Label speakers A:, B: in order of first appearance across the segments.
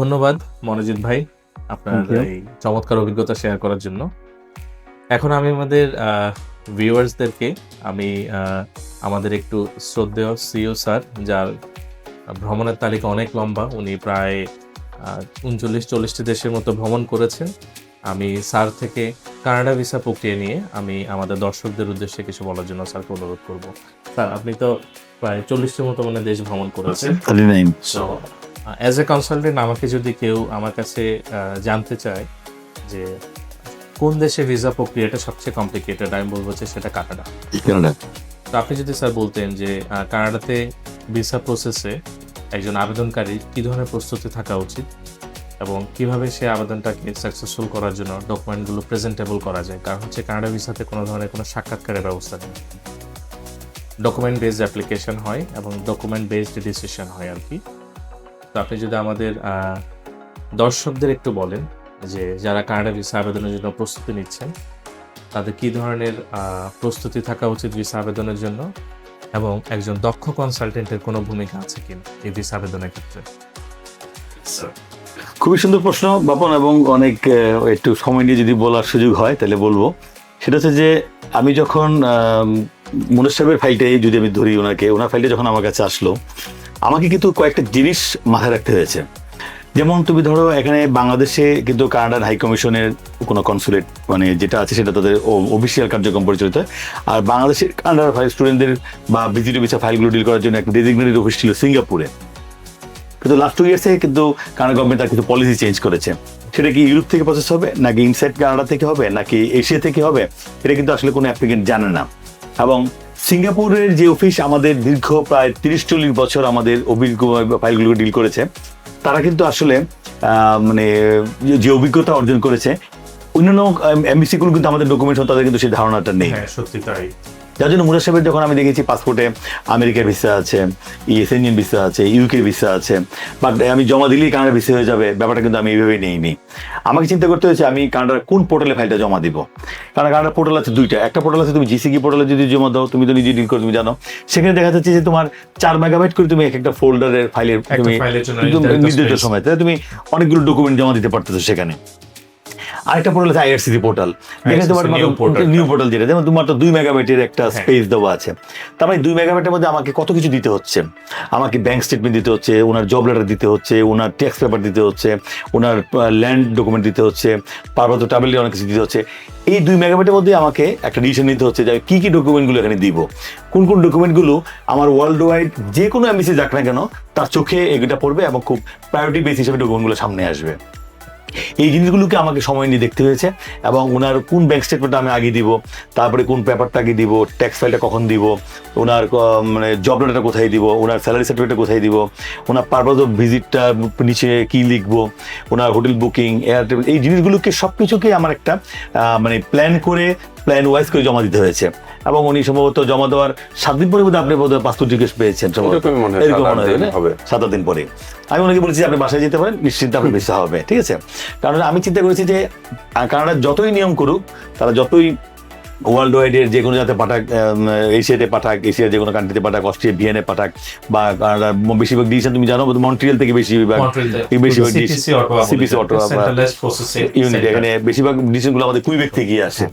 A: ধন্যবাদ মনোজিৎ ভাই আপনার এই চমৎকার অভিজ্ঞতা শেয়ার করার জন্য। এখন আমি আমাদের ভিউয়ার্সদেরকে আমি আমাদের একটু শ্রদ্ধেয় সিও স্যার যার ভ্রমণের তালিকা অনেক লম্বা উনি প্রায় উনচল্লিশ চল্লিশটি দেশের মতো ভ্রমণ করেছেন। আমি স্যার থেকে কানাডা ভিসা প্রক্রিয়া নিয়ে আমি আমাদের দর্শকদের উদ্দেশ্যে কিছু বলার জন্য স্যারকে অনুরোধ করব। স্যার আপনি তো প্রায় চল্লিশটির মতো মানে দেশ ভ্রমণ করেছেন। অ্যাজ এ কনসালটেন্ট আমাকে যদি কেউ আমার কাছে জানতে চায় যে কোন দেশে ভিসা প্রক্রিয়াটা সবচেয়ে কমপ্লিকেটেড আমি বলব যে সেটা কানাডা।
B: কানাডা?
A: তো আপনি যদি স্যার বলতেন যে কানাডাতে ভিসা প্রসেসে একজন আবেদনকারী কী ধরনের প্রস্তুতি থাকা উচিত এবং কীভাবে সে আবেদনটাকে সাকসেসফুল করার জন্য ডকুমেন্টগুলো প্রেজেন্টেবল করা যায়? কারণ হচ্ছে কানাডা ভিসাতে কোনো ধরনের কোনো সাক্ষাৎকারের ব্যবস্থা নেই। ডকুমেন্ট বেসড অ্যাপ্লিকেশন হয় এবং ডকুমেন্ট বেসড ডিসিশন হয় আর কি। তো আপনি যদি আমাদের দর্শকদের একটু বলেন যে যারা কানাডা ভিসা আবেদনের জন্য প্রস্তুতি নিচ্ছেন, তাদের কী ধরনের প্রস্তুতি থাকা উচিত ভিসা আবেদনের জন্য? এবং একজন দক্ষ কনসালটেন্টের কোনো ভূমিকা আছে কিনা এই ভিসা আবেদনের ক্ষেত্রে?
B: খুবই সুন্দর প্রশ্ন, বাপন, এবং অনেক একটু সময় নিয়ে যদি বলার সুযোগ হয়, তাহলে বলব। সেটা হচ্ছে যে আমি যখন মনোজ সাহেবের ফাইলটাই যদি আমি ধরি ওনাকে, ওনার ফাইলটা যখন আমার কাছে আসলো আমাকে কিন্তু কয়েকটা জিনিস মাথায় রাখতে হয়েছে। যেমন তুমি ধরো, এখানে বাংলাদেশে কিন্তু কানাডার হাই কমিশনের কোনো কনসুলেট মানে যেটা আছে সেটা তাদের অফিসিয়াল কার্যক্রম পরিচালিত। হয় আর বাংলাদেশের কানাডার ফাইল স্টুডেন্টদের বা ভিজিটি ভিসা ফাইলগুলো ডিল করার জন্য একটা ডেজিগনেটেড অফিস ছিল সিঙ্গাপুরে। কিন্তু লাস্ট টু ইয়ার্সে কিন্তু কানাডা গভর্নমেন্ট তার কিছু পলিসি চেঞ্জ করেছে। সেটা কি ইউরোপ থেকে প্রসেস হবে, নাকি ইনসাইড কানাডা থেকে হবে, নাকি এশিয়া থেকে হবে? এটা কিন্তু আসলে কোনো অ্যাপ্লিকেন্ট জানে না। এবং সিঙ্গাপুরের যে অফিস আমাদের দীর্ঘ প্রায় তিরিশ চল্লিশ বছর আমাদের অভিজ্ঞ ফাইলগুলো ডিল করেছে, তারা কিন্তু আসলে মানে যে- অভিজ্ঞতা অর্জন করেছে, অন্যান্য এমবিসিগুলো কিন্তু আমাদের ডকুমেন্ট তাদের কিন্তু সেই ধারণাটা নেই।
A: হ্যাঁ সত্যি তাই।
B: যার জন্য মুরাদ সাহেবের যখন আমি দেখেছি পাসপোর্টে আমেরিকার ভিসা আছে ইএস ইন্ডিয়ান ভিসা আছে ইউকে ভিসা আছে বাট আমি জমা দিলেই কানাডা ভিসা হয়ে যাবে ব্যাপারটা কিন্তু আমি এইভাবেই নিইনি। আমাকে চিন্তা করতে হয়েছে আমি কানাডার কোন পোর্টালে ফাইলটা জমা দিব? কারণ কানাডার পোর্টাল আছে দুইটা। একটা পোর্টাল আছে তুমি জিসিকি পোর্টালে যদি জমা দাও তুমি তো নিজে ডিল করে তুমি জানো। সেখানে দেখা যাচ্ছে যে তোমার চার মেগাবাইট করে তুমি এক একটা ফোল্ডারের ফাইলের তুমি নির্দিষ্ট সময়। তাহলে তুমি অনেকগুলো ডকুমেন্ট জমা দিতে পারতেছো সেখানে। আরেকটা পোর্টাল আছে আইআরসিসি পোর্টাল যেখানে তোমার নিউ পোর্টাল যেটা যেমন তোমার তো দুই মেগাবাইটের একটা
A: হ্যাঁ।
B: স্পেস দেওয়া আছে। তার মানে দুই মেগাবাইটের মধ্যে আমাকে কত কিছু দিতে হচ্ছে? আমাকে ব্যাংক স্টেটমেন্ট দিতে হচ্ছে ওনার জব লেটার দিতে হচ্ছে ওনার ট্যাক্স পেপার দিতে হচ্ছে ওনার ল্যান্ড ডকুমেন্ট দিতে হচ্ছে পার্বত্য ট্রাভেল অনেক কিছু দিতে হচ্ছে। এই দুই মেগাবাইটের মধ্যে আমাকে একটা ডিসিশন নিতে হচ্ছে যে আমি কী কী ডকুমেন্টগুলো এখানে দিব। কোন কোন ডকুমেন্টগুলো আমার ওয়ার্ল্ড ওয়াইড যে কোনো এমবিসি যাক না কেন তার চোখে এগুলো পড়বে এবং খুব প্রায়োরিটি বেস হিসেবে ডকুমেন্টগুলো সামনে আসবে। এই জিনিসগুলোকে আমাকে সময় নিয়ে দেখতে হয়েছে এবং ওনার কোন ব্যাংক স্টেটমেন্টটা আমি আগে দিব তারপরে কোন পেপারটা আগে দিব ট্যাক্স ফাইলটা কখন দিব ওনার মানে জব লেটারটা কোথায় দিব ওনার স্যালারি সার্টিফিকেটটা কোথায় দিব ওনার পারপাস অফ ভিজিটটা নিচে কি লিখব ওনার হোটেল বুকিং এয়ার এই জিনিসগুলোকে সব কিছুকে আমার একটা মানে প্ল্যান করে প্ল্যান ওয়াইজ করে জমা দিতে হয়েছে এবং উনি সম্ভবত জমা দেওয়ার সাত দিন পরে বোধহয় আপনি বোধহয় পাসপোর্ট জিজ্ঞেস পেয়েছেন সম্ভবত। এরকম মনে হয়। সাত দিন পরে আমি ওনাকে বলেছি আপনি বাসায় যেতে পারেন নিশ্চিন্তে আপনার ভিসা হবে ঠিক আছে? কারণ আমি চিন্তা করেছি যে কানাডা যতই নিয়ম করুক তারা যতই ওয়ার্ল্ড ওয়াইডের যে কোনো জায়গাতে পাঠাক এশিয়াতে পাঠাক এশিয়ার যে কোনো কান্ট্রিতে পাঠাক অস্ট্রিয়া ভিয়েনে পাঠাক বা কানাডার বেশিরভাগ ডিসিশন তুমি জানো মন্ট্রিয়াল থেকে বেশিরভাগ এই বেশিরভাগ
A: সিপিসি প্রসেসিং
B: ইউনিট এখানে বেশিরভাগ ডিসিশনগুলো আমাদের কুইবেক থেকে আসে।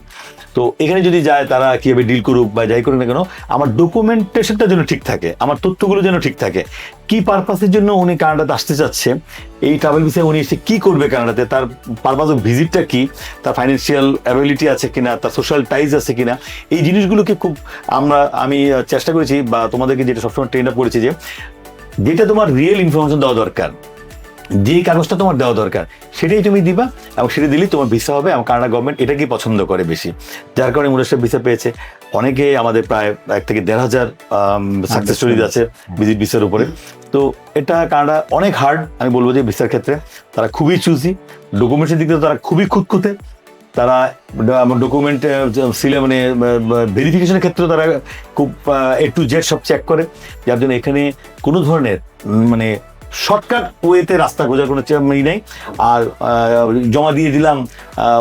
B: তো এখানে যদি যায় তারা কীভাবে ডিল করুক বা যাই করুক না কেন আমার ডকুমেন্টেশনটা যেন ঠিক থাকে আমার তথ্যগুলো যেন ঠিক থাকে। কি পারপাসের জন্য উনি কানাডাতে আসতে চাচ্ছে? এই ট্রাভেল ভিসায় উনি এসে কি করবে কানাডাতে? তার পারপাস অফ ভিজিটটা কি? তার ফাইন্যান্সিয়াল অ্যাবিলিটি আছে কিনা? তার সোশ্যাল টাইজ আছে কিনা? এই জিনিসগুলোকে খুব আমরা, আমি চেষ্টা করেছি বা তোমাদেরকে যেটা সবসময় ট্রেন আপ করেছি যে, যেটা তোমার রিয়েল ইনফরমেশন দেওয়া দরকার। যে কাগজটা তোমার দেওয়া দরকার, সেটাই তুমি দিবা এবং সেটা দিলেই তোমার ভিসা হবে এবং কানাডা গভর্নমেন্ট এটাকেই পছন্দ করে বেশি। যার কারণে মুরাশাহ ভিসা পেয়েছে। অনেকে আমাদের প্রায় এক থেকে দেড় হাজার সাকসেস স্টোরিজ আছে ভিজিট ভিসার উপরে। তো এটা কানাডা অনেক হার্ড আমি বলব যে ভিসার ক্ষেত্রে। তারা খুবই চুজি ডকুমেন্টসের দিক থেকে তারা খুবই খুঁতখুঁতে। তারা ডকুমেন্ট সিলে মানে ভেরিফিকেশনের ক্ষেত্রে তারা খুব এ টু জেড সব চেক করে। যার জন্য এখানে কোনো ধরনের মানে শর্টকাট ওয়েতে রাস্তা খোঁজার কোনো ই নেই। আর জমা দিয়ে দিলাম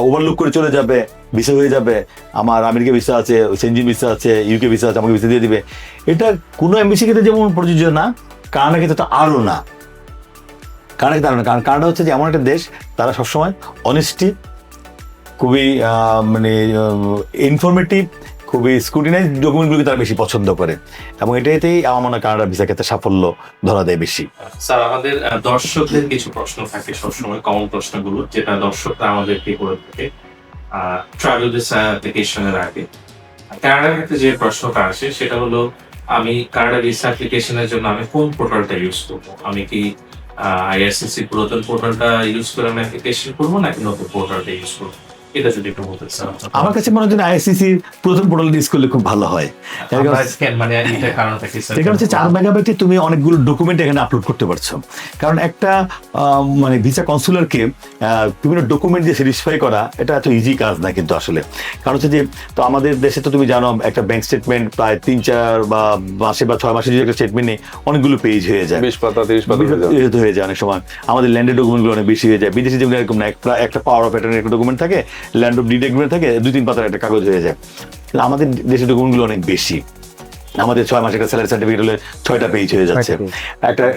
B: ওভারলুক করে চলে যাবে, ভিসা হয়ে যাবে। আমার আমেরিকা ভিসা আছে, সেনজিন ভিসা আছে ইউকে ভিসা আছে, আমাকে ভিসা দিয়ে দিবে। এটা কোনো এমবিসি ক্ষেত্রে যেমন প্রযোজ্য না কানাডা ক্ষেত্রে তো আরও না। কানাডা তারা না, কারণ কানাডা হচ্ছে যে এমন একটা দেশ, তারা সবসময় অনেস্টি খুবই মানে ইনফরমেটিভ খুবই স্ক্রুটিনাইজ ডকুমেন্টগুলোকে তারা বেশি পছন্দ করে। এবং এটাতেই আমার মনে হয় কানাডা ভিসা ক্ষেত্রে সাফল্য ধরা দেয় বেশি।
A: স্যার, আমাদের দর্শকদের কিছু প্রশ্ন থাকে সবসময় কমন প্রশ্নগুলো, যেটা দর্শকরা আমাদেরকে করে থাকে। ট্রাভেল ভিসা অ্যাপ্লিকেশনের আগে। কানাডার ক্ষেত্রে যে প্রশ্নটা আসে, সেটা হলো, আমি কানাডা ভিসা অ্যাপ্লিকেশনের জন্য আমি কোন পোর্টালটা ইউজ করব? আমি কি আইআরসিসি পুরাতন পোর্টালটা ইউজ করে আমি অ্যাপ্লিকেশন করব, নাকি নতুন পোর্টালটা ইউজ করব? এটা যদি একটু বলতে
B: আমার কাছে মনে হয় আইসিসি প্রথম পোর্টাল ইউজ করলে খুব ভালো হয়।
A: মানে এটা কারণটা কি স্যার
B: এটা হচ্ছে চার মেগাবাইটে তুমি অনেকগুলো ডকুমেন্ট এখানে আপলোড করতে পারছ। কারণ একটা মানে ভিসা কনসুলারকে বিভিন্ন ডকুমেন্ট দিয়ে স্যাটিসফাই করা এটা এত ইজি কাজ না কিন্তু আসলে। কারণ হচ্ছে যে তো আমাদের দেশে তো তুমি জানো একটা ব্যাংক স্টেটমেন্ট প্রায় তিন চার বা মাসে বা ছয় মাসে যদি একটা স্টেটমেন্ট নেই অনেকগুলো পেজ হয়ে যায়।
C: বিশ পাতা তিরিশ পাতা হয়ে
B: যায়। অনেক সময়। আমাদের ল্যান্ডের ডকুমেন্টগুলো অনেক বেশি হয়ে যায়। বিদেশি যেগুলো এরকম না একটা একটা পাওয়ার অফ অ্যাটর্নি একটা ডকুমেন্ট থাকে ল্যান্ড অফ ডিড এগ্রিমেন্ট থাকে দুই তিন পাতার একটা কাগজ হয়ে যায়। আমাদের দেশের ডকুমেন্টগুলো অনেক বেশি। আমাদের ছয় মাসের একটা স্যালারি সার্টিফিকেট হলে ছয়টা পেজ হয়ে যাচ্ছে। একটা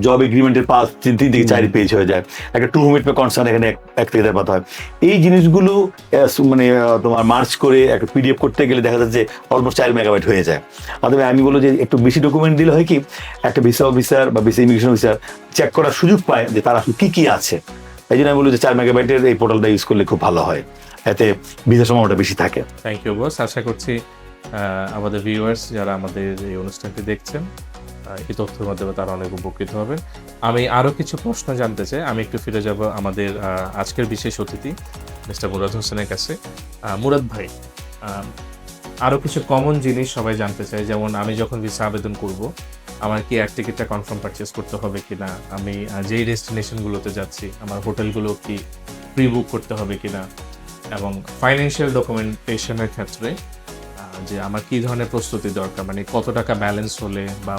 B: জব এগ্রিমেন্টের পাঁচ তিন তিন থেকে চার পেজ হয়ে যায়। একটা টু হোমেট কনসার্ন এখানে এক- এক থেকে দেড় পাতা হয়। এই জিনিসগুলো মানে তোমার মার্চ করে একটা পিডিএফ করতে গেলে দেখা যাচ্ছে অলমোস্ট চার মেগাবাইট হয়ে যায়। অথবা আমি বলব যে একটু বেশি ডকুমেন্ট দিলে হয় কি একটা ভিসা অফিসার বা ভিসা ইমিগ্রেশন অফিসার চেক করার সুযোগ পায় যে তার আসলে কি কি আছে। এই জন্য আমি বলি যে চার মেগাবাইটের এই পোর্টালটা ইউজ করলে খুব ভালো হয়। এতে ভিসা সময়টা বেশি থাকে।
A: থ্যাংক ইউ বস আশা করছি আমাদের ভিউয়ার্স যারা আমাদের এই অনুষ্ঠানটি দেখছেন এই তথ্যের মাধ্যমে তারা অনেক উপকৃত হবেন আমি আরও কিছু প্রশ্ন জানতে চাই। আমি একটু ফিরে যাব আমাদের আজকের বিশেষ অতিথি, মিস্টার মুরাদ হোসেনের কাছে। মুরাদ ভাই আরও কিছু কমন জিনিস সবাই জানতে চায়, যেমন আমি যখন ভিসা আবেদন করব, আমার কি এয়ার টিকিটটা কনফার্ম পারচেস করতে হবে কিনা, আমি যেই ডেস্টিনেশনগুলোতে যাচ্ছি, আমার হোটেলগুলো কি প্রি বুক করতে হবে কিনা, এবং ফাইন্যান্সিয়াল ডকুমেন্টেশনের ক্ষেত্রে যে আমার কি ধরনের প্রস্তুতি দরকার মানে কত টাকা ব্যালেন্স হলে বা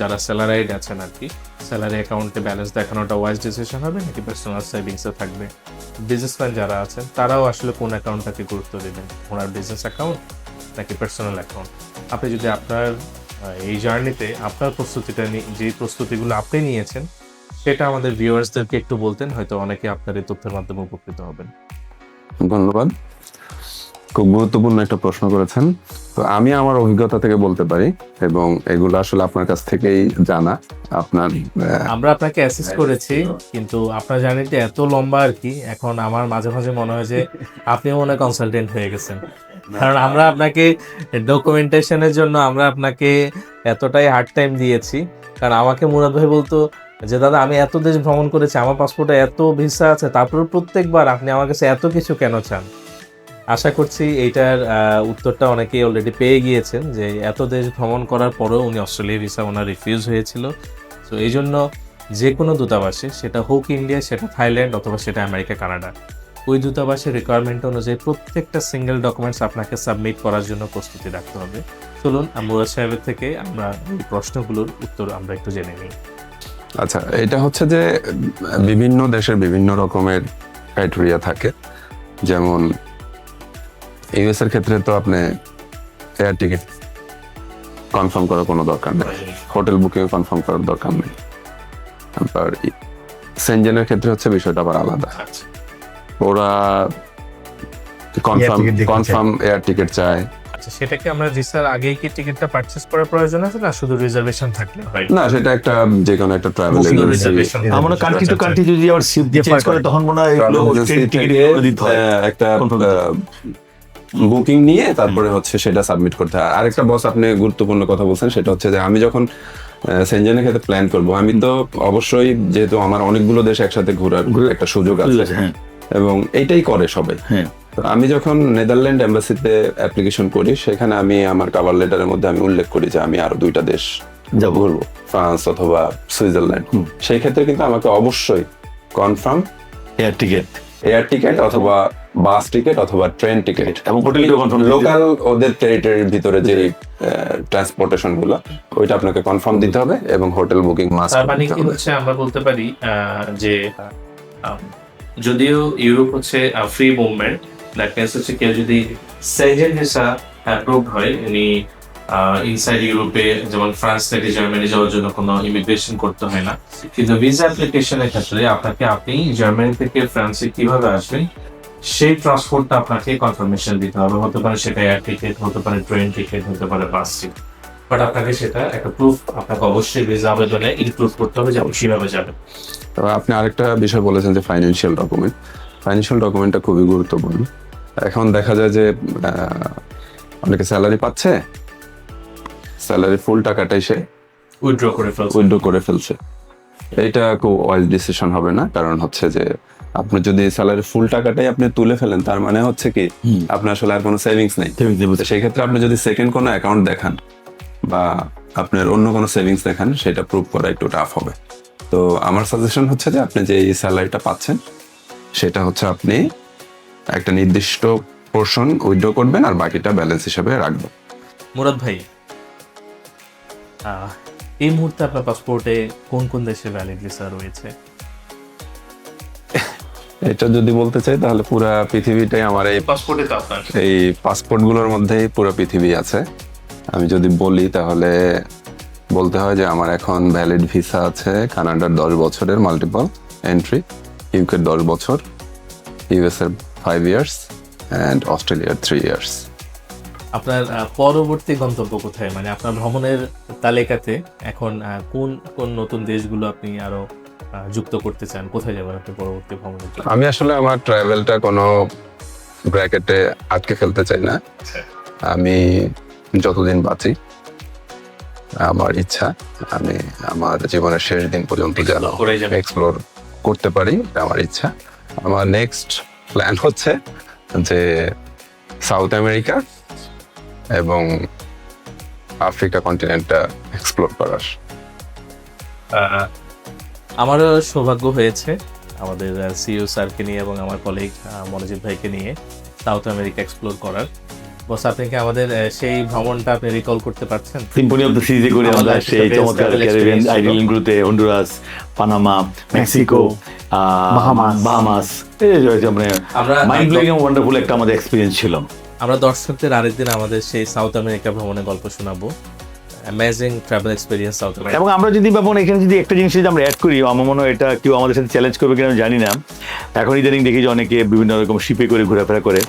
A: যারা স্যালারাইড আছেন আর কি স্যালারি অ্যাকাউন্টে ব্যালেন্স দেখানোটা ওয়াইজ ডিসিশন হবে নাকি পার্সোনাল সেভিংসে থাকবে? বিজনেসম্যান যারা আছেন, তারাও আসলে কোন অ্যাকাউন্টটাকে গুরুত্ব দেবেন? ওনার বিজনেস অ্যাকাউন্ট নাকি পার্সোনাল অ্যাকাউন্ট আপনি যদি আপনার এই জার্নিতে আপনার প্রস্তুতিটা যে প্রস্তুতিগুলো আপনি নিয়েছেন সেটা আমাদের ভিউয়ার্সদেরকে একটু বলতেন হয়তো অনেকে আপনার এই তথ্যের মাধ্যমে উপকৃত হবেন।
C: ধন্যবাদ। খুব গুরুত্বপূর্ণ একটা প্রশ্ন করেছেন। তো আমি আমার অভিজ্ঞতা থেকে বলতে পারি এবং এগুলো আসলে আপনার কাছ থেকেই জানা আপনার
A: আমরা আপনাকে অ্যাসিস্ট করেছি কিন্তু আপনার জার্নিটা এত লম্বা আর কি এখন আমার মাঝে মাঝে মনে হয় যে আপনিও মনে কনসালটেন্ট হয়ে গেছেন। কারণ আমরা আপনাকে ডকুমেন্টেশনের জন্য আমরা আপনাকে এতটাই হার্ড টাইম দিয়েছি। কারণ আমাকে মুরাদ ভাই বলতো যে, দাদা, আমি এত দেশ ভ্রমণ করেছি, আমার পাসপোর্টে এত ভিসা আছে তারপরে প্রত্যেকবার আপনি আমার কাছে এত কিছু কেন চান? আশা করছি এইটার উত্তরটা অনেকেই অলরেডি পেয়ে গিয়েছেন যে, এত দেশ ভ্রমণ করার পরেও উনি অস্ট্রেলিয়া ভিসা ওনার রিফিউজ হয়েছিল। তো এই জন্য যে কোনো দূতাবাসে, সেটা হোক ইন্ডিয়া, সেটা থাইল্যান্ড অথবা সেটা আমেরিকা, কানাডা। ওই দূতাবাসের রিকোয়ারমেন্ট অনুযায়ী প্রত্যেকটা সিঙ্গেল ডকুমেন্টস আপনাকে সাবমিট করার জন্য প্রস্তুতি রাখতে হবে। চলুন মুরাদ সাহেবের থেকে আমরা এই প্রশ্নগুলোর উত্তর আমরা একটু জেনে নিই।
C: আচ্ছা এটা হচ্ছে যে বিভিন্ন দেশের বিভিন্ন রকমের ক্রাইটেরিয়া থাকে। যেমন ইউএস এর ক্ষেত্রে তো আপনি এয়ার টিকিট কনফার্ম করার কোনো দরকার নেই। হোটেল বুকিং কনফার্ম করার দরকার নেই। তারপর সেনজেনের ক্ষেত্রে হচ্ছে বিষয়টা আবার আলাদা।
A: আচ্ছা।
C: ওরা কনফার্ম কনফার্ম এয়ার টিকিট চায়।
A: আচ্ছা সেটা কি আমরা ভিসার আগেই কি টিকিটটা পারচেজ করার প্রয়োজন আছে না শুধু রিজার্ভেশন থাকলে হয়?
C: না সেটা একটা যে কোনো একটা ট্রাভেল এজেন্সি
B: আমরা কান্ট্রি টু কান্ট্রি যদি আবার চেঞ্জ করে তখন মনে হয় এগুলো টিকিট দিতে হয়।
C: একটা বুকিং নিয়ে তারপরে হচ্ছে সেটা সাবমিট করতে হয়। আরেকটা বস আপনি গুরুত্বপূর্ণ কথা বলছেন সেটা হচ্ছে যে আমি যখন সেনজেনের ক্ষেত্রে প্ল্যান করব আমি তো অবশ্যই যেহেতু আমার অনেকগুলো দেশ একসাথে ঘোরার একটা সুযোগ আছে।
B: হ্যাঁ।
C: এবং এইটাই করে সবাই।
B: হ্যাঁ।
C: তো আমি যখন নেদারল্যান্ড এম্বাসিতে অ্যাপ্লিকেশন করি সেখানে আমি আমার কাভার লেটারের মধ্যে আমি উল্লেখ করি যে আমি আরও দুইটা দেশ
B: যাব।
C: ঘুরবো ফ্রান্স অথবা সুইজারল্যান্ড। সেই ক্ষেত্রে কিন্তু আমাকে অবশ্যই confirm
B: air ticket
C: air ticket অথবা বাস টিকেট অথবা ট্রেন টিকেট
B: এবং দিতে।
C: লোকাল ওদের টেরিটরির ভিতরে যে ট্রান্সপোর্টেশনগুলো ওইটা আপনাকে কনফার্ম দিতে হবে এবং হোটেল বুকিং মাস্ট
A: মানে কি হচ্ছে আমরা বলতে পারি যে যদিও ইউরোপ হচ্ছে ফ্রি মুভমেন্ট দ্যাট মিনস হচ্ছে কেউ যদি সেজেন ভিসা অ্যাপ্রুভড হয়, উনি ইনসাইড ইউরোপে, যেমন ফ্রান্স থেকে জার্মানি যাওয়ার জন্য কোনো ইমিগ্রেশন করতে হয় না। কিন্তু ভিসা অ্যাপ্লিকেশনের ক্ষেত্রে আপনাকে, আপনি জার্মানি থেকে ফ্রান্সে কীভাবে আসবেন, সেই ট্রান্সপোর্টটা আপনাকে কনফার্মেশন দিতে হবে। হতে পারে সেটা এয়ার টিকিট হতে পারে ট্রেন টিকিট হতে পারে বাস টিকিট বাট আপনাকে সেটা একটা প্রুফ আপনাকে অবশ্যই ভিসা আবেদনে ইনক্লুড করতে হবে যে আপনি কীভাবে যাবেন।
C: তবে আপনি আরেকটা বিষয় বলেছেন যে ফাইন্যান্সিয়াল ডকুমেন্ট ফাইন্যান্সিয়াল ডকুমেন্টটা খুবই গুরুত্বপূর্ণ। এখন দেখা যায় যে অনেকে স্যালারি পাচ্ছে স্যালারি ফুল টাকাটাই সে
A: উইথড্র করে ফেলছেন
C: উইন্ডো করে ফেলছে। এইটা খুব ওয়াইজ ডিসিশন হবে না কারণ হচ্ছে যে আপনি যদি স্যালারি ফুল টাকাটাই আপনি তুলে ফেলেন তার মানে হচ্ছে কি আপনার আসলে আর কোনো সেভিংস নেই। তো সেই ক্ষেত্রে আপনি যদি সেকেন্ড কোনো অ্যাকাউন্ট দেখান বা আপনার অন্য কোনো সেভিংস দেখান সেটা প্রুভ করা একটু টাফ হবে। তো আমার সাজেশন হচ্ছে যে আপনি যে স্যালারিটা পাচ্ছেন সেটা হচ্ছে আপনি একটা নির্দিষ্ট পোর্শন উইথড্র করবেন আর বাকিটা ব্যালেন্স হিসেবে রাখবেন।
A: মুরাদ ভাই এই মুহূর্তে আপনার পাসপোর্টে কোন কোন দেশে ভ্যালিড ভিসা রয়েছে?
C: এটা যদি বলতে চাই তাহলে পুরা পৃথিবীটাই আমার এই
A: পাসপোর্টে তো আপনার।
C: এই পাসপোর্টগুলোর মধ্যেই পুরো পৃথিবী আছে। আমি যদি বলি তাহলে বলতে হয় যে আমার এখন ভ্যালিড ভিসা আছে কানাডার দশ বছরের মাল্টিপল এন্ট্রি ইউকের দশ বছর ইউএস এর ফাইভ ইয়ার্স অ্যান্ড অস্ট্রেলিয়ার থ্রি ইয়ার্স
A: আপনার পরবর্তী গন্তব্য কোথায়? মানে আপনার ভ্রমণের তালিকাতে এখন কোন কোন নতুন দেশগুলো আপনি আরও যুক্ত করতে চান? কোথায় যাবেন আপনি পরবর্তী ভ্রমণের
C: আমি আসলে আমার ট্রাভেলটা কোনো ব্র্যাকেটে আটকে ফেলতে চাই না। আমি যতদিন বাঁচি আমার ইচ্ছা আমি আমার জীবনের শেষ দিন পর্যন্ত যেন এক্সপ্লোর করতে পারি আমার ইচ্ছা। আমার নেক্সট প্ল্যান হচ্ছে যে সাউথ আমেরিকা এবং আফ্রিকা কন্টিনেন্টটা এক্সপ্লোর করার।
A: আমারও সৌভাগ্য হয়েছে আমাদের সিইও স্যারকে নিয়ে এবং আমার কলিগ মনোজিৎ ভাইকে নিয়ে সাউথ আমেরিকা এক্সপ্লোর করার। বস আপনি কি আমাদের সেই ভ্রমণটা আপনি রিকল করতে পারছেন?
B: সিম্পনি অফ দ্য সিজে করে আমরা সেই
A: একটা
B: চমৎকার Caribbean. আইল্যান্ডগুলোতে Honduras Panama Mexico
D: Bahamas.
B: Bahamas এই যে মানে
A: আমরা-
B: মাইন্ড ব্লোয়িং ওয়ান্ডারফুল একটা আমাদের এক্সপিরিয়েন্স ছিল।
A: আমরা দর্শকদের আরেকদিন আমাদের সেই সাউথ আমেরিকা ভ্রমণের গল্প শোনাবো। Amazing travel experience South America
B: এবং আমরা যদি বাবন এখানে যদি একটা জিনিস যদি আমরা অ্যাড করি আমার মনে হয় এটা কেউ আমাদের সাথে চ্যালেঞ্জ করবে কিনা আমি জানি না। এখন ইদানিং দেখি যে অনেকে বিভিন্ন রকম শিপে করে ঘোরাফেরা করে।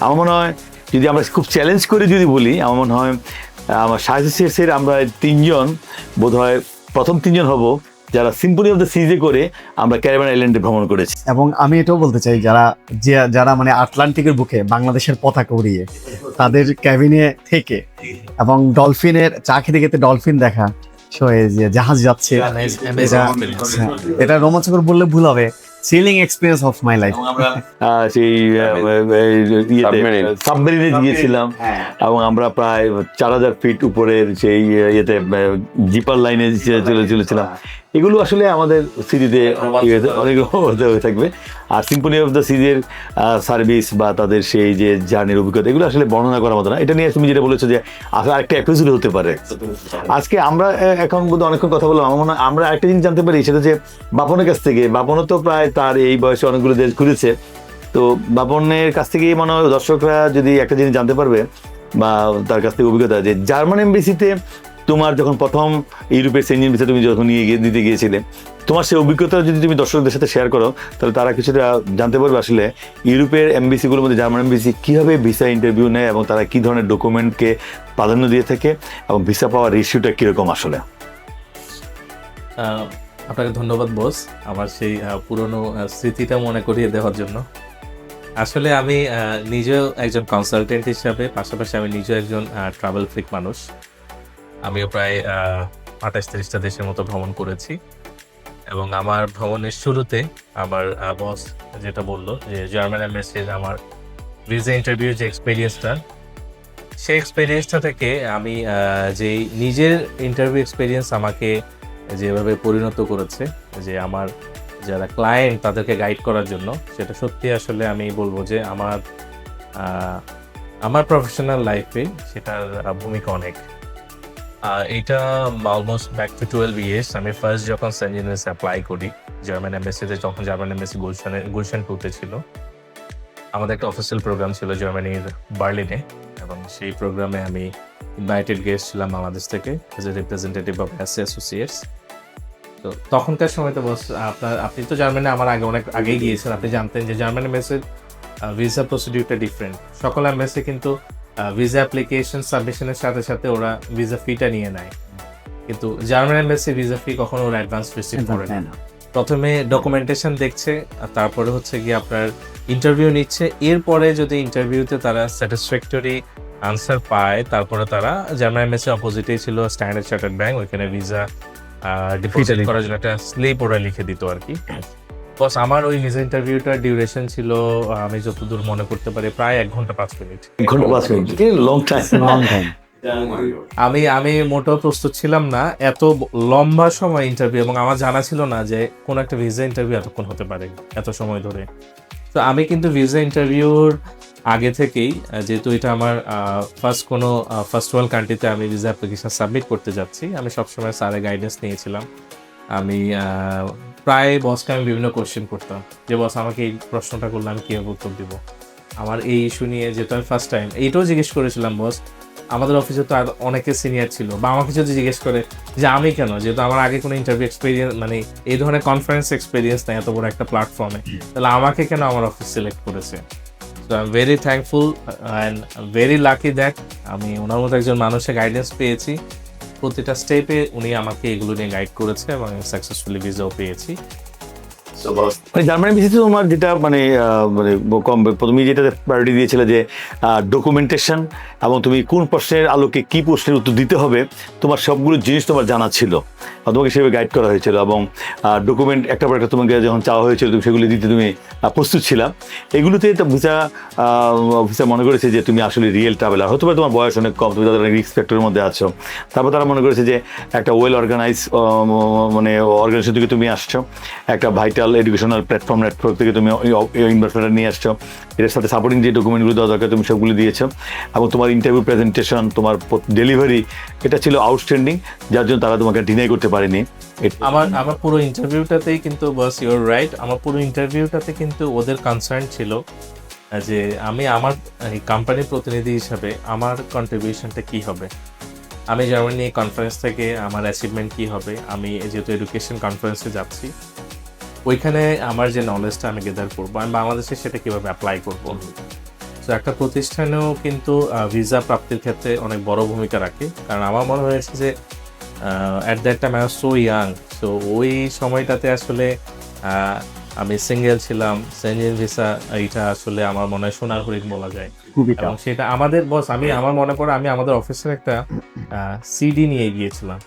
B: আমার মনে হয় যদি আমরা খুব চ্যালেঞ্জ করে যদি বলি আমার মনে হয় আমার সাজেসের আমরা তিনজন বোধ হয় প্রথম তিনজন হব যারা সিম্পলি অফ দ্য সিজে করে আমরা ক্যারিবিয়ান আইল্যান্ডে ভ্রমণ করেছি।
D: এবং আমি এটাও বলতে চাই যারা যে যারা মানে আটলান্টিকের বুকে বাংলাদেশের পতাকা উড়িয়ে তাদের ক্যাবিনে থেকে এবং ডলফিনের চা খেতে খেতে ডলফিন দেখা যে জাহাজ যাচ্ছে এটা রোমাঞ্চকর বললে ভুল হবে thrilling experience of my life
B: ah, সেই. সাবমেরিনে গিয়েছিলাম। এবং আমরা প্রায় চার হাজার ফিট উপরের সেই ইয়েতে জিপার লাইনে চলে চলেছিলাম। এগুলো আসলে আমাদের সিরিজে অনেক হয়ে থাকবে। আর সিম্পনি অফ দ্য সিজের সার্ভিস বা তাদের সেই যে জার্নির অভিজ্ঞতা এগুলো আসলে বর্ণনা করার মতো না। এটা নিয়ে তুমি যেটা বলেছ যে আসলে একটা এপিসোড হতে পারে। আজকে আমরা এখন বোধ অনেকক্ষণ কথা বললাম। আমার মনে হয় আমরা একটা জিনিস জানতে পারি সেটা যে বাপনের কাছ থেকে বাপনও তো প্রায় তার এই বয়সে অনেকগুলো দেশ ঘুরেছে। তো বাপনের কাছ থেকেই মনে হয় দর্শকরা যদি একটা জিনিস জানতে পারবে বা তার কাছ থেকে অভিজ্ঞতা যে জার্মান এমবিসিতে তোমার যখন প্রথম ইউরোপের সেঞ্জিন ভিসা তুমি যখন নিয়ে গিয়ে দিতে গিয়েছিলে, তোমার সেই অভিজ্ঞতা যদি তুমি দর্শকদের সাথে শেয়ার করো, তাহলে তারা কিছুটা জানতে পারবে আসলে ইউরোপের এমবিসিগুলোর মধ্যে জার্মান এমবিসি কীভাবে ভিসা ইন্টারভিউ নেয় এবং তারা কী ধরনের ডকুমেন্টকে প্রাধান্য দিয়ে থাকে এবং ভিসা পাওয়ার রেশিওটা কীরকম আসলে?
A: আপনাকে ধন্যবাদ বস আমার সেই পুরনো স্মৃতিটা মনে করিয়ে দেওয়ার জন্য। আসলে আমি নিজেও একজন কনসালটেন্ট হিসাবে, পাশাপাশি আমি নিজেও একজন ট্রাভেল ফ্রিক মানুষ। আমিও প্রায় আঠাশ তিরিশটা দেশের মতো ভ্রমণ করেছি। এবং আমার ভ্রমণের শুরুতে আমার বস যেটা বলল যে জার্মান এমএসির আমার ভিসা ইন্টারভিউ যে এক্সপিরিয়েন্সটা সেই এক্সপিরিয়েন্সটা থেকে আমি যে নিজের ইন্টারভিউ এক্সপিরিয়েন্স আমাকে যেভাবে পরিণত করেছে, যে আমার যারা ক্লায়েন্ট তাদেরকে গাইড করার জন্য, সেটা সত্যি আসলে আমি বলব যে আমার আমার প্রফেশনাল লাইফে সেটার ভূমিকা অনেক। এটা almost back to twelve years আমি ফার্স্ট যখন সেন্ট অ্যাপ্লাই করি জার্মান এমএসিতে যখন জার্মান এমএসি গুলশানে গুলশান টুতে ছিল, আমাদের একটা অফিসিয়াল প্রোগ্রাম ছিল জার্মানির বার্লিনে এবং সেই প্রোগ্রামে আমি ইনভাইটেড গেস্ট ছিলাম বাংলাদেশ থেকে as a representative of S associates তো তখনকার সময় তো বস আপনার, আপনি তো জার্মানি আমার আগে অনেক আগেই গিয়েছেন। আপনি জানতেন যে জার্মানি মেসের ভিসা প্রসিডিউরটা ডিফারেন্ট সকল এমবেসে কিন্তু ভিসা অ্যাপ্লিকেশন সাবমিশনের সাথে সাথে ওরা ভিসা ফিটা নিয়ে নেয়। কিন্তু জার্মান এমবেসি ভিসা ফি কখনো ওরা অ্যাডভান্স রিসিভ করে না। প্রথমে ডকুমেন্টেশন দেখছে আর তারপরে হচ্ছে গিয়ে আপনার ইন্টারভিউ নিচ্ছে। এরপরে যদি ইন্টারভিউতে তারা স্যাটিসফ্যাক্টরি আনসার পায় তারপরে তারা জার্মান এমএসসি অপোজিটেই ছিল স্ট্যান্ডার্ড চার্টার্ড ব্যাংক ওইখানে ভিসা ডিপোজিট করার জন্য একটা স্লিপ ওরা লিখে দিত আর কি। বস আমার ওই ভিসা ইন্টারভিউটার ডিউরেশন ছিল আমি যতদূর মনে করতে পারি প্রায় এক ঘণ্টা পাঁচ মিনিট।
B: এক ঘণ্টা পাঁচ minute? Long time
D: Long time.
A: আমি আমি মোটেও প্রস্তুত ছিলাম না এত লম্বা সময় ইন্টারভিউ এবং আমার জানা ছিল না যে কোন একটা ভিসা ইন্টারভিউ এতক্ষণ হতে পারে এত সময় ধরে। তো আমি কিন্তু ভিসা ইন্টারভিউর আগে থেকেই যেহেতু এটা আমার ফার্স্ট কোনো ফার্স্ট ওয়ার্ল্ড কান্ট্রিতে আমি ভিসা অ্যাপ্লিকেশন সাবমিট করতে যাচ্ছি আমি সবসময় স্যারের গাইডেন্স নিয়েছিলাম। আমি আহ, প্রায় বসকে আমি বিভিন্ন কোশ্চেন করতাম। যে, বস, আমাকে এই প্রশ্নটা করলে আমি কীভাবে উত্তর দিব? আমার এই ইস্যু নিয়ে যেহেতু আমি ফার্স্ট টাইম এইটাও জিজ্ঞেস করেছিলাম, বস, আমাদের অফিসে তো আর অনেকে সিনিয়র ছিল। বা আমাকে যদি জিজ্ঞেস করে, যে, আমি কেন? যেহেতু আমার আগে কোনো ইন্টারভিউ এক্সপিরিয়েন্স মানে এই ধরনের কনফারেন্স এক্সপিরিয়েন্স নেই, এত বড় একটা প্ল্যাটফর্মে তাহলে আমাকে কেন আমার অফিস সিলেক্ট করেছে? তো I am very thankful and very lucky that আমি ওনার মতো একজন মানুষের গাইডেন্স পেয়েছি। প্রতিটা স্টেপে উনি আমাকে এগুলো নিয়ে গাইড করেছে এবং সাকসেসফুলি ভিসাও পেয়েছি।
B: মানে জার্মানি ভিসিতে তোমার যেটা মানে মানে কম তুমি যেটা প্রায়োরিটি দিয়েছিলে যে ডকুমেন্টেশন এবং তুমি কোন প্রশ্নের আলোকে কি প্রশ্নের উত্তর দিতে হবে, তোমার সবগুলো জিনিস তোমার জানা ছিল তোমাকে সেভাবে গাইড করা হয়েছিল এবং ডকুমেন্ট একটা পর একটা তোমাকে যখন চাওয়া হয়েছিল, তুমি সেগুলো দিতে তুমি প্রস্তুত ছিলা। এগুলোতে ভিসা ভিসা মনে করেছে যে তুমি আসলে রিয়েল ট্রাভেলার হতে পারে তোমার বয়স অনেক কম, তুমি তাদের রিস্ক ফ্যাক্টরের মধ্যে আছো। তারপর তারা মনে করেছে যে একটা ওয়েল অর্গানাইজ মানে অর্গানাইজেশন থেকে তুমি আসছো, একটা ভাইটাল এডুকেশনাল প্ল্যাটফর্ম নেটওয়ার্ক থেকে তুমি ইনভেস্টমেন্ট নিয়ে আসছো। এটার সাথে সাপোর্টিং যে ডকুমেন্টগুলো দেওয়া দরকার, তুমি সবগুলো দিয়েছ। এবং তোমার ইন্টারভিউ প্রেজেন্টেশন তোমার ডেলিভারি এটা ছিল আউটস্ট্যান্ডিং যার জন্য তারা তোমাকে ডিনাই করতে পারেনি।
A: আমার আমার পুরো ইন্টারভিউটাতেই কিন্তু বাস ইউর রাইট আমার পুরো ইন্টারভিউটাতে কিন্তু ওদের কনসার্ন ছিল যে আমি আমার কোম্পানির প্রতিনিধি হিসাবে আমার কন্ট্রিবিউশনটা কি হবে? আমি জার্মানি কনফারেন্স থেকে আমার অ্যাচিভমেন্ট কি হবে? আমি যেহেতু এডুকেশন কনফারেন্সে যাচ্ছি ওইখানে আমার যে নলেজটা আমি গেদার করব আমি বাংলাদেশে সেটা কীভাবে অ্যাপ্লাই করব? তো একটা প্রতিষ্ঠানেও কিন্তু ভিসা প্রাপ্তির ক্ষেত্রে অনেক বড় ভূমিকা রাখে। কারণ আমার মনে হয়েছে যে at that time I so young so ওই সময়টাতে আসলে আমি সিঙ্গেল ছিলাম সেঞ্জিন ভিসা এইটা আসলে আমার মনে হয় সোনার হরিণ বলা যায়। এবং সেটা আমাদের বস আমি আমার মনে পড়ে আমি আমাদের অফিসের একটা সিডি নিয়ে গিয়েছিলাম।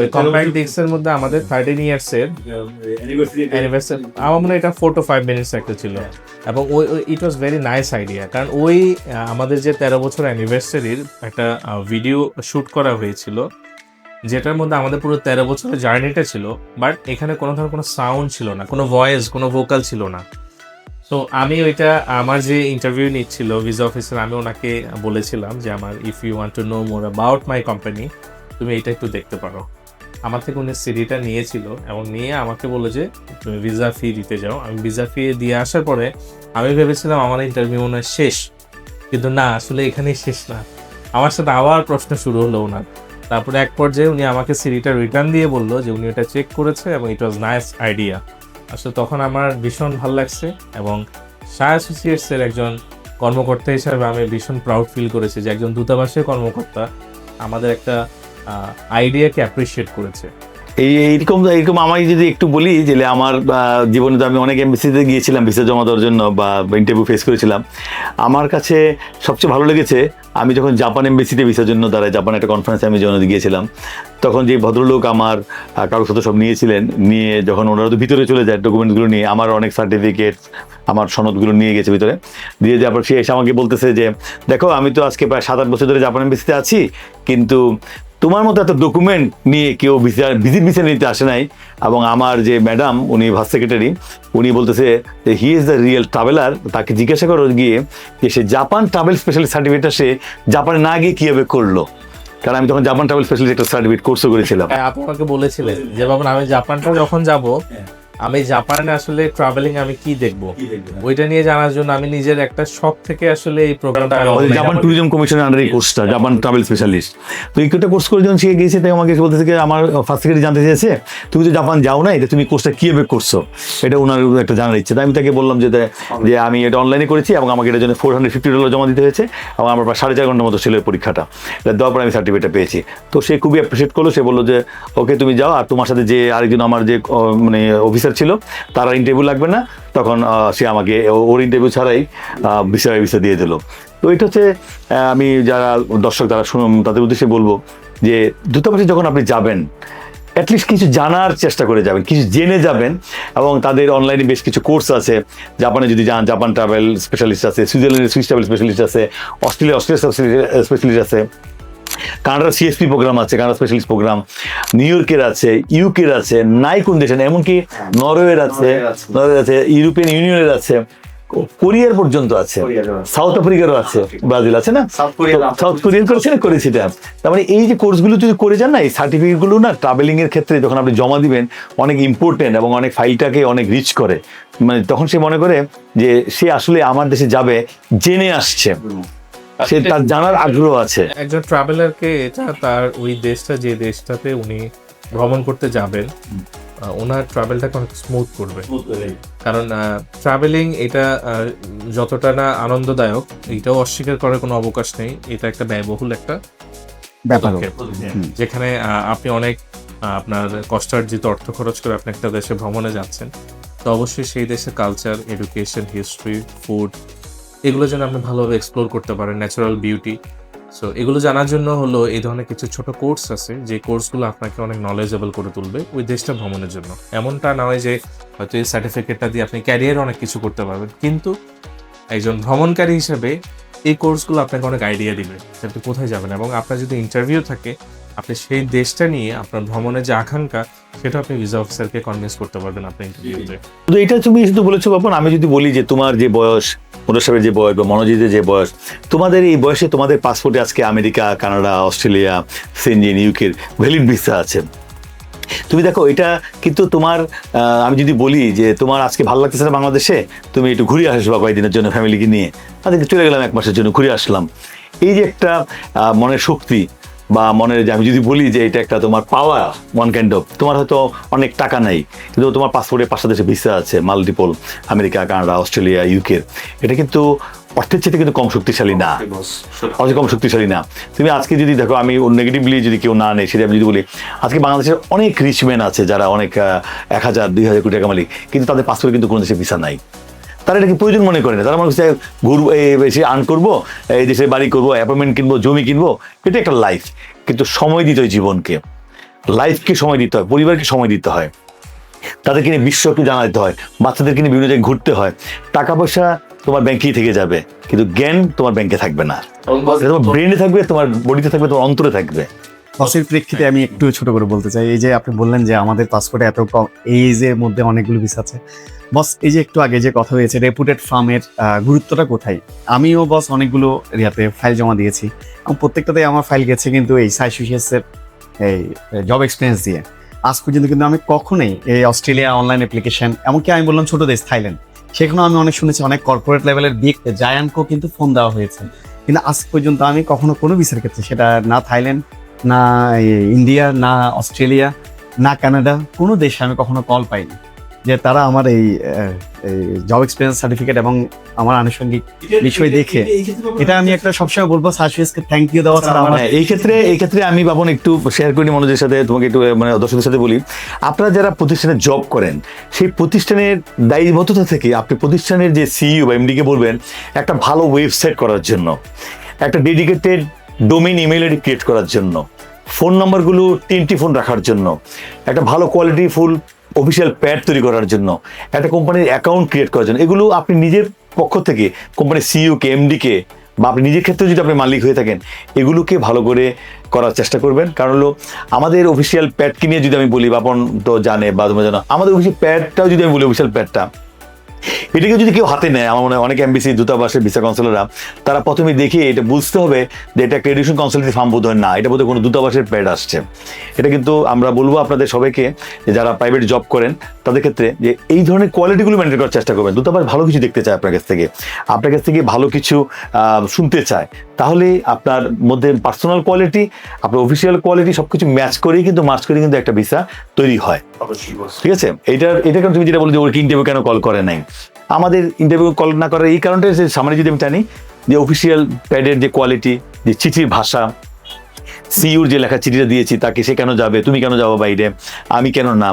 A: ওই কম্প্যাক্ট ডিস্কের মধ্যে আমাদের থার্টিন ইয়ার্স এর অ্যানিভার্সারি আমার মনে হয় এটা ফোর টু ফাইভ মিনিটস একটা ছিল। এবং ওই it was very nice idea কারণ ওই আমাদের যে তেরো বছর অ্যানিভার্সারির একটা ভিডিও শ্যুট করা হয়েছিল যেটার মধ্যে আমাদের পুরো তেরো বছরের জার্নিটা ছিল বাট এখানে কোনো ধরনের কোনো সাউন্ড ছিল না কোনো ভয়েস কোনো ভোকাল ছিল না। সো আমি ওইটা আমার যে ইন্টারভিউ নিচ্ছিল ভিসা অফিসার আমি ওনাকে বলেছিলাম যে আমার if you want to know more about my company তুমি এটা একটু দেখতে পারো। আমার থেকে উনি সিডিটা নিয়েছিল এবং নিয়ে আমাকে বলে যে, তুমি ভিসা ফি দিতে যাও। আমি ভিসা ফি দিয়ে আসার পরে আমি ভেবেছিলাম আমার ইন্টারভিউ মনে শেষ। কিন্তু না, আসলে এখানেই শেষ না। আমার সাথে আবার প্রশ্ন শুরু হলো ওনার। তারপরে এক পর্যায়ে উনি আমাকে সিডিটা রিটার্ন দিয়ে বলল যে, উনি ওটা চেক করেছে এবং ইট ওয়াজ নাইস আইডিয়া আসলে তখন আমার ভীষণ ভালো লাগছে এবং শাহ অ্যাসোসিয়েটসের একজন কর্মকর্তা হিসাবে আমি ভীষণ প্রাউড ফিল করেছি যে, একজন দূতাবাসের কর্মকর্তা আমাদের একটা আইডিয়াকে অ্যাপ্রিসিয়েট করেছে।
B: এই এইরকম এইরকম আমি যদি একটু বলি, যে আমার জীবনে তো আমি অনেক এমবিসিতে গিয়েছিলাম ভিসা জমা দেওয়ার জন্য বা ইন্টারভিউ ফেস করেছিলাম। আমার কাছে সবচেয়ে ভালো লেগেছে, আমি যখন জাপান এমবিসিতে ভিসার জন্য দাঁড়ায় জাপান একটা কনফারেন্সে আমি যখন গিয়েছিলাম, তখন যে ভদ্রলোক আমার কাগজপত্র সব নিয়েছিলেন, নিয়ে যখন ওনারা তো ভিতরে চলে যায় ডকুমেন্টসগুলো নিয়ে, আমার অনেক সার্টিফিকেট আমার সনদগুলো নিয়ে গেছে ভিতরে। দিয়ে যাওয়ার সে এসে আমাকে বলতেছে যে, দেখো, আমি তো আজকে প্রায় সাত আট বছর ধরে জাপান এমবিসিতে আছি, কিন্তু তোমার মতো এত ডকুমেন্ট নিয়ে কেউ ভিসা ভিজিট ভিসা নিতে আসে নাই। এবং আমার যে ম্যাডাম উনি ভাস সেক্রেটারি উনি বলতেছে যে he is the real traveller তাকে জিজ্ঞাসা করো গিয়ে যে সে জাপান ট্রাভেল স্পেশালিস্ট সার্টিফিকেটটা সে জাপানে না গিয়ে কীভাবে করল? কারণ আমি তখন জাপান ট্রাভেল স্পেশালিস্ট একটা সার্টিফিকেট কোর্সও করেছিলাম।
A: আপনাকে বলেছিলেন যে, বাবা, আমি জাপানটা যখন যাব আমি জাপানে আসলে ট্রাভেলিং আমি কি দেখব? ওইটা নিয়ে জানার জন্য আমি নিজের একটা শখ থেকে আসলে এই প্রোগ্রামটা
B: জাপান ট্যুরিজম কমিশনের আন্ডারে কোর্সটা জাপান ট্রাভেল স্পেশালিস্ট তো এই একটা কোর্স করে যখন সে গিয়েছে তাই আমাকে বলতে থেকে আমার ফার্স্ট সেক্রেটারি জানতে চেয়েছে তুমি তো জাপান যাও না এটা তুমি কোর্সটা কীভাবে করছ? এটা ওনার একটা জানার ইচ্ছে। তাই আমি তাকে বললাম যে যে আমি এটা অনলাইনে করেছি এবং আমাকে এটার জন্য ফোর হান্ড্রেড ফিফটি ডলার জমা দিতে হয়েছে এবং আমার প্রায় সাড়ে চার ঘণ্টার মতো ছিল এই পরীক্ষাটা। এটা দেওয়ার পর আমি সার্টিফিকেটটা পেয়েছি। তো সে খুবই অ্যাপ্রিসিয়েট করল সে বলল যে ওকে তুমি যাও আর তোমার সাথে যে আরেকজন আমার যে মানে মানে অফিসার ছিল, তার ইন্টারভিউ লাগবে না। তখন সে আমাকে ওর ইন্টারভিউ ছাড়াই ভিসা ভিসা দিয়ে দিল। তো এটা হচ্ছে আমি যারা দর্শক, যারা শুনুন, তাদের উদ্দেশ্যে বলব যে, দূতাবাসে যখন আপনি যাবেন অ্যাটলিস্ট কিছু জানার চেষ্টা করে যাবেন, কিছু জেনে যাবেন, এবং তাদের অনলাইনে বেশ কিছু কোর্স আছে। জাপানে যদি যান জাপান ট্রাভেল স্পেশালিস্ট আছে সুইজারল্যান্ডের সুইস ট্রাভেল স্পেশালিস্ট আছে অস্ট্রেলিয়া অস্ট্রেলিয়া স্পেশালিস্ট আছে। কানাডার সিএসপি প্রোগ্রাম আছে কানাডা স্পেশালিস্ট প্রোগ্রাম নিউ ইয়র্কের আছে ইউকের আছে নাই কোন দেশে এমনকি নরওয়ের আছে নরওয়ের আছে। ইউরোপিয়ান ইউনিয়নের আছে কোরিয়ার পর্যন্ত আছে সাউথ আফ্রিকারও আছে। ব্রাজিল আছে না?
D: সাউথ কোরিয়া
B: সাউথ কোরিয়ান করেছে না করেছি এটা। তার মানে এই যে কোর্সগুলো যদি করে যান না এই সার্টিফিকেটগুলো না ট্রাভেলিং এর ক্ষেত্রে যখন আপনি জমা দিবেন অনেক ইম্পর্টেন্ট এবং অনেক ফাইলটাকে অনেক রিচ করে। মানে তখন সে মনে করে যে সে আসলে আমার দেশে যাবে জেনে আসছে। সে তার জানার আগ্রহ আছে।
A: একজন ট্রাভেলারকে এটা তার ওই দেশটা যে দেশটাতে উনি ভ্রমণ করতে যাবেন ওনার ট্রাভেলটাকে অনেক স্মুথ করবে। কারণ ট্রাভেলিং এটা যতটা না আনন্দদায়ক এটাও অস্বীকার করার কোনো অবকাশ নেই। এটা একটা ব্যয়বহুল একটা
D: ব্যাপার
A: যেখানে আপনি অনেক আপনার কষ্টার্জিত অর্থ খরচ করে আপনি একটা দেশে ভ্রমণে যাচ্ছেন তো অবশ্যই সেই দেশের কালচার এডুকেশন হিস্ট্রি ফুড এগুলো যেন আপনি ভালোভাবে এক্সপ্লোর করতে পারেন ন্যাচারাল বিউটি সো এগুলো জানার জন্য হলো এই ধরনের কিছু ছোট কোর্স আছে, যে কোর্সগুলো আপনাকে অনেক নলেজেবল করে তুলবে ওই দেশটা ভ্রমণের জন্য। এমনটা নয় যে হয়তো এই সার্টিফিকেটটা দিয়ে আপনি ক্যারিয়ারে অনেক কিছু করতে পারবেন, কিন্তু একজন ভ্রমণকারী হিসেবে এই কোর্সগুলো আপনাকে অনেক আইডিয়া দিবে যে আপনি কোথায় যাবেন। এবং আপনার যদি ইন্টারভিউ থাকে, আপনি সেই দেশটা নিয়ে আপনার ভ্রমণের যে আকাঙ্ক্ষা সেটা আপনি ভিসা অফিসারকে কনভিন্স করতে পারবেন আপনার ইন্টারভিউতে
B: তো। এটা তুমি শুধু বলেছ বাপন আমি যদি বলি যে তোমার যে বয়স যে বয়স বা মনোজিতের যে বয়স তোমাদের এই বয়সে তোমাদের পাসপোর্টে আজকে আমেরিকা কানাডা অস্ট্রেলিয়া সেনজিন ইউকের ভ্যালিড ভিসা আছে। তুমি দেখো এটা কিন্তু তোমার আহ, আমি যদি বলি যে তোমার আজকে ভালো লাগতেছে না বাংলাদেশে তুমি একটু ঘুরে আসবা কয়েকদিনের জন্য ফ্যামিলিকে নিয়ে। তাদেরকে চলে গেলাম এক মাসের জন্য ঘুরে আসলাম। এই যে একটা আহ, মনের শক্তি বা মনের যে আমি যদি বলি যে এটা একটা তোমার পাওয়া ওয়ান কাইন্ড অফ তোমার হয়তো অনেক টাকা নাই কিন্তু তোমার পাসপোর্টে পাঁচটা দেশে ভিসা আছে মাল্টিপল আমেরিকা কানাডা অস্ট্রেলিয়া ইউকের এটা কিন্তু অর্থের চেয়ে কিন্তু কম শক্তিশালী না। অনেক কম শক্তিশালী না। তুমি আজকে যদি দেখো আমি নেগেটিভলি যদি কেউ না নেই সেটা আমি যদি বলি আজকে বাংলাদেশের অনেক রিচ ম্যান আছে যারা অনেক এক হাজার দুই হাজার কোটি টাকা মালিক কিন্তু তাদের পাসপোর্টে কিন্তু কোনো দেশে ভিসা নাই। তারা এটাকে প্রয়োজন মনে করে না? তারা মনে করছে ঘুরবো এই বেশি আর্ন করব এই দেশে বাড়ি করব অ্যাপার্টমেন্ট কিনবো জমি কিনবো। এটা একটা লাইফ কিন্তু সময় দিতে হয় জীবনকে। লাইফকে সময় দিতে হয় পরিবারকে সময় দিতে হয়। তাদেরকে নিয়ে বিশ্বকে জানা দিতে হয় বাচ্চাদেরকে নিয়ে বিভিন্ন জায়গায় ঘুরতে হয়। টাকা পয়সা তোমার ব্যাংকেই থেকে যাবে কিন্তু জ্ঞান তোমার ব্যাংকে থাকবে না। তোমার ব্রেনে থাকবে তোমার বডিতে থাকবে তোমার অন্তরে থাকবে।
D: বসের প্রেক্ষিতে আমি একটু ছোট করে বলতে চাই এই যে আপনি বললেন যে আমাদের পাসপোর্টে এত কম এই এজের মধ্যে অনেকগুলো ভিসা আছে। বস, এই যে একটু আগে যে কথা হয়েছে রেপুটেড ফার্মের গুরুত্বটা কোথায়? আমিও বস অনেকগুলো এরিয়াতে ফাইল জমা দিয়েছি। এবং প্রত্যেকটাতে আমার ফাইল গেছে কিন্তু এই সাইসুসিয়াসের এই জব এক্সপিরিয়েন্স দিয়ে। আজ পর্যন্ত কিন্তু আমি কখনোই এই অস্ট্রেলিয়া অনলাইন অ্যাপ্লিকেশন এমনকি আমি বললাম ছোট দেশ থাইল্যান্ড, সেখানেও আমি অনেক শুনেছি, অনেক কর্পোরেট লেভেলের বিগ জায়ান্টকেও কিন্তু ফোন দেওয়া হয়েছে। কিন্তু আজ পর্যন্ত আমি কখনো কোনো ভিসার ক্ষেত্রে, সেটা না থাইল্যান্ড, না ইন্ডিয়া না অস্ট্রেলিয়া, না কানাডা কোনো দেশে আমি কখনো কল পাইনি। যে তারা আমার এই জব এক্সপিরিয়েন্স সার্টিফিকেট এবং আমার আনুষঙ্গিক বিষয় দেখে। এটা আমি একটা সবসময় বলব সার্ভিসকে থ্যাংক ইউ দেওয়া ছাড়া আমার
B: হ্যাঁ, এই ক্ষেত্রে এই ক্ষেত্রে আমি বাবন একটু শেয়ার করি মনোজের সাথে তোমাকে একটু মানে দর্শকদের সাথে বলি। আপনারা যারা প্রতিষ্ঠানে জব করেন সেই প্রতিষ্ঠানের দায়বদ্ধতা থেকে আপনি প্রতিষ্ঠানের যে সিইও বা এমডিকে বলবেন একটা ভালো ওয়েবসাইট করার জন্য একটা dedicated domain email ID create করার জন্য ফোন নাম্বারগুলো তিনটি ফোন রাখার জন্য একটা ভালো কোয়ালিটি ফুল অফিসিয়াল প্যাড তৈরি করার জন্য। একটা কোম্পানির অ্যাকাউন্ট ক্রিয়েট করার জন্য। এগুলো আপনি নিজের পক্ষ থেকে কোম্পানির সিইওকে এমডিকে বা আপনি নিজের ক্ষেত্রে যদি আপনি মালিক হয়ে থাকেন, এগুলোকে ভালো করে করার চেষ্টা করবেন। কারণ হলো, আমাদের অফিসিয়াল প্যাডকে নিয়ে যদি আমি বলি বাপন তো জানে, বা তোমরা জানো, আমাদের অফিসিয়াল প্যাডটাও যদি আমি বলি অফিসিয়াল প্যাডটা এটাকে যদি কেউ হাতে নেয়, আমার মনে হয় অনেক এমবিসি দূতাবাসের ভিসা কনসুলাররা তারা প্রথমে দেখে এটা বুঝতে হবে যে এটা ক্রেডিশন এডুকেশন ফার্ম বোধ হয় না। এটা বোধহয় কোনো দূতাবাসের প্যাড আসছে। এটা কিন্তু আমরা বলব আপনাদের সবাইকে যারা প্রাইভেট জব করেন তাদের ক্ষেত্রে যে এই ধরনের কোয়ালিটিগুলো মেনটেন করার চেষ্টা করবেন। দূতাবাস ভালো কিছু দেখতে চায় আপনার কাছ থেকে। আপনার কাছ থেকে ভালো কিছু শুনতে চায়। তাহলে আপনার মধ্যে পার্সোনাল কোয়ালিটি আপনার অফিসিয়াল কোয়ালিটি সবকিছু ম্যাচ করেই কিন্তু মার্চ করে কিন্তু একটা ভিসা তৈরি হয়। ঠিক আছে? এইটার এটা কারণ তুমি যেটা বলো যে ওর ইন্টারভিউ কেন কল করে নাই? আমাদের ইন্টারভিউ কল না করার এই কারণটা যে সামনে যদি আমি জানি যে অফিসিয়াল প্যাডের যে কোয়ালিটি যে চিঠির ভাষা সিইউর যে লেখা চিঠিটা দিয়েছি তাকে সে কেন যাবে তুমি কেন যাব বাইরে আমি কেন না?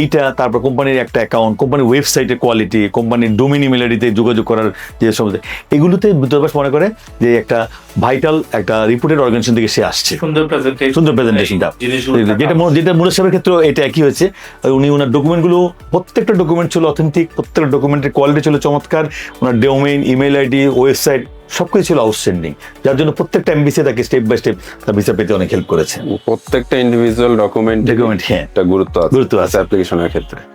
B: এইটা তারপর কোম্পানির একটা অ্যাকাউন্ট কোম্পানির ওয়েবসাইটের কোয়ালিটি কোম্পানির ডোমিন ইমেল আইডিতে যোগাযোগ করার যে সমস্ত এগুলোতে দূতাবাস মনে করে যে একটা ভাইটাল একটা রিপোর্টেড অর্গানাইজেশন থেকে সে আসছে।
A: সুন্দর প্রেজেন্টেশন
B: সুন্দর প্রেজেন্টেশনটা যেটা যেটা মুরেশ সাহেবের ক্ষেত্রে এটা একই হয়েছে। উনি ওনার ডকুমেন্টগুলো প্রত্যেকটা ডকুমেন্ট ছিল অথেন্টিক প্রত্যেকটা ডকুমেন্টের কোয়ালিটি ছিল চমৎকার। ওনার ডোমেইন ইমেল আইডি ওয়েবসাইট সবকিছু ছিল আউটস্ট্যান্ডিং যার জন্য প্রত্যেকটা এমবিসি তাকে স্টেপ বাই স্টেপ তার ভিসা পেতে অনেক হেল্প করেছে।
C: প্রত্যেকটা ইন্ডিভিজুয়াল ডকুমেন্ট
B: Document, হ্যাঁ।
C: একটা গুরুত্ব আছে।
B: গুরুত্ব আছে।
C: অ্যাপ্লিকেশনের ক্ষেত্রে।